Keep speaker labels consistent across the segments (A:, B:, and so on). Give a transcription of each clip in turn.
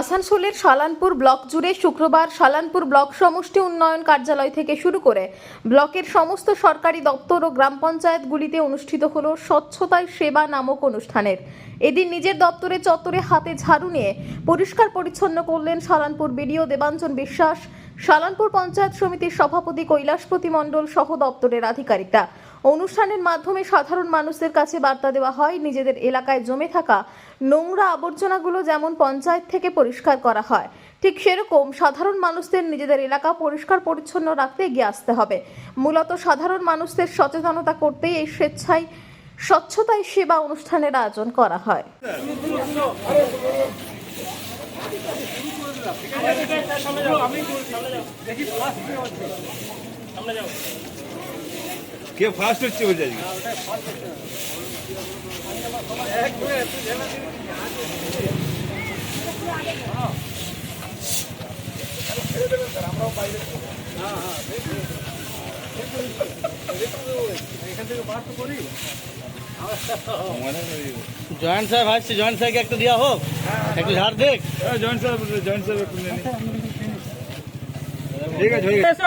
A: আসানসোলের সালানপুর ব্লক জুড়ে শুক্রবার সালানপুর ব্লক সমষ্টি উন্নয়ন কার্যালয় থেকে শুরু করে ব্লকের সমস্ত সরকারি দপ্তর ও গ্রাম পঞ্চায়েতগুলিতে অনুষ্ঠিত হল স্বচ্ছতায় সেবা নামক অনুষ্ঠানের। এদিন নিজের দপ্তরে চত্বরে হাতে ঝাড়ু নিয়ে পরিষ্কার পরিচ্ছন্ন করলেন সালানপুর বিডিও দেবাঞ্জন বিশ্বাস। শালানপুর পঞ্চায়েত সমিতির সভাপতি কৈলাসপতি মণ্ডল সহ দপ্তরের আধিকারিকরা। অনুষ্ঠানের মাধ্যমে সাধারণ মানুষদের কাছে বার্তা দেওয়া হয়, নিজেদের এলাকায় জমে থাকা নোংরা আবর্জনাগুলো যেমন পঞ্চায়েত থেকে পরিষ্কার করা হয়, ঠিক সেরকম সাধারণ মানুষদের নিজেদের এলাকা পরিষ্কার পরিচ্ছন্ন রাখতে এগিয়ে আসতে হবে। মূলত সাধারণ মানুষদের সচেতনতা করতেই এই স্বেচ্ছায় স্বচ্ছতায় সেবা অনুষ্ঠানের আয়োজন করা হয়।
B: কে ফার্স্ট হচ্ছে বলছে আজকে
C: জয়েন্ট সাহেব আসছে জয়েন্ট সাহেবকে একটা দেওয়া হোক একটু ঝাড় দেখ
B: জয়েন্ট সাহেব জয়েন্ট সাহেব একটু নিয়ে নিন। ঠিক আছে।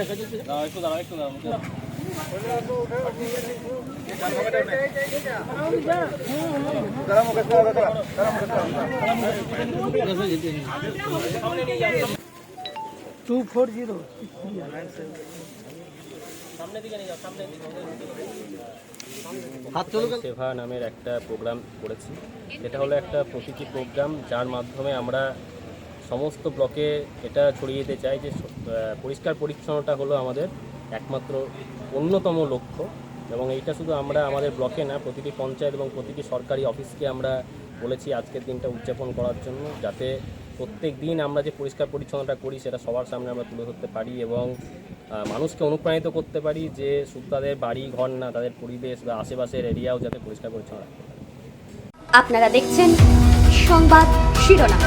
B: গেছে
C: একটু দাঁড়াও একটু দাঁড়াও
D: টু ফোর জিরো
E: সেভা নামের একটা প্রোগ্রাম করেছি। এটা হলো একটা প্রতীকী প্রোগ্রাম যার মাধ্যমে আমরা সমস্ত ব্লকে এটা ছড়িয়ে দিতে চাই যে পরিষ্কার পরিচ্ছন্নতা হলো আমাদের একমাত্র অন্যতম লক্ষ্য এবং এইটা শুধু আমরা আমাদের ব্লকে না, প্রতিটি পঞ্চায়েত এবং প্রতিটি সরকারি অফিসকে আমরা বলেছি আজকের দিনটা উদযাপন করার জন্য যাতে প্রত্যেক দিন আমরা যে পরিষ্কার পরিচ্ছন্নতা করি সেটা সবার সামনে আমরা তুলে ধরতে পারি এবং মানুষকে অনুপ্রাণিত করতে পারি যে শুধু তাদের বাড়ি, ঘর না, তাদের পরিবেশ বা আশেপাশের এরিয়াও যাতে পরিষ্কার পরিচ্ছন্ন রাখে
F: আপনারা দেখছেন সংবাদ শিরোনাম।